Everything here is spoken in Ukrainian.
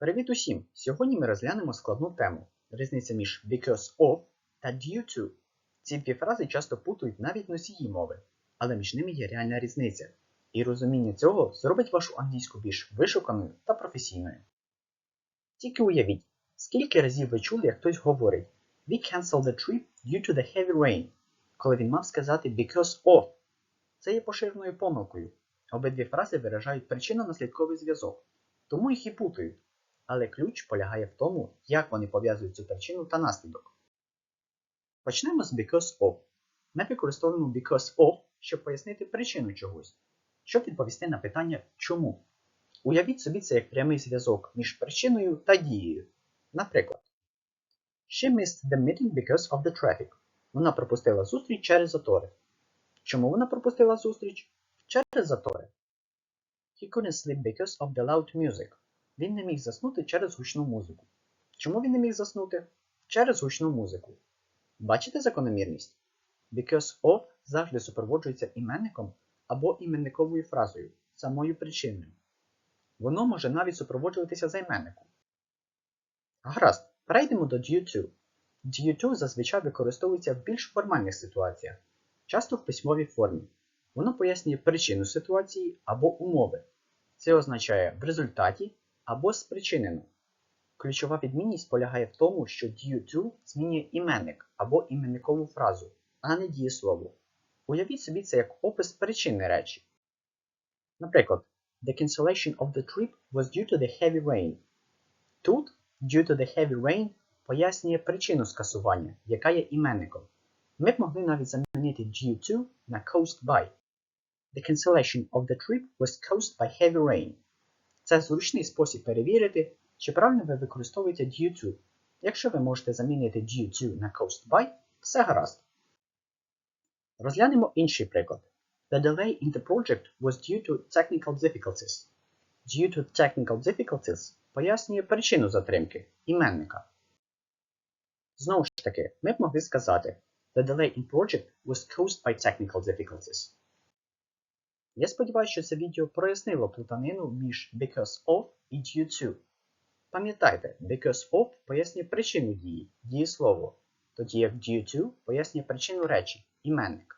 Привіт усім! Сьогодні ми розглянемо складну тему різниця між because of та due to. Ці дві фрази часто путають навіть носії мови, але між ними є реальна різниця. І розуміння цього зробить вашу англійську більш вишуканою та професійною. Тільки уявіть, скільки разів ви чули, як хтось говорить We cancelled the trip due to the heavy rain, коли він мав сказати because of. Це є поширеною помилкою. Обидві фрази виражають причинно-наслідковий зв'язок, тому їх і путають. Але ключ полягає в тому, як вони пов'язують цю причину та наслідок. Почнемо з because of. Ми використовуємо because of, щоб пояснити причину чогось, щоб відповісти на питання чому. Уявіть собі це як прямий зв'язок між причиною та дією. Наприклад, She missed the meeting because of the traffic. Вона пропустила зустріч через затори. Чому вона пропустила зустріч? Через затори. He couldn't sleep because of the loud music. Він не міг заснути через гучну музику. Чому він не міг заснути? Через гучну музику. Бачите закономірність? Because of завжди супроводжується іменником або іменниковою фразою, самою причиною. Воно може навіть супроводжуватися займенником. Гаразд, перейдемо до due to. Due to зазвичай використовується в більш формальних ситуаціях, часто в письмовій формі. Воно пояснює причину ситуації або умови. Це означає в результаті або спричинено. Ключова відмінність полягає в тому, що due to змінює іменник або іменникову фразу, а не дієслово. Уявіть собі це як опис причини речі. Наприклад, The cancellation of the trip was due to the heavy rain. Тут due to the heavy rain пояснює причину скасування, яка є іменником. Ми б могли навіть замінити due to на caused by. The cancellation of the trip was caused by heavy rain. Це зручний спосіб перевірити, чи правильно ви використовуєте due to. Якщо ви можете замінити due to на caused by, все гаразд. Розглянемо інший приклад. The delay in the project was due to technical difficulties. Due to technical difficulties пояснює причину затримки, іменника. Знову ж таки, ми б могли сказати The delay in project was caused by technical difficulties. Я сподіваюся, що це відео прояснило плутанину між because of і due to. Пам'ятайте, because of пояснює причину дії, дієслово, тоді як due to пояснює причину речі, іменник.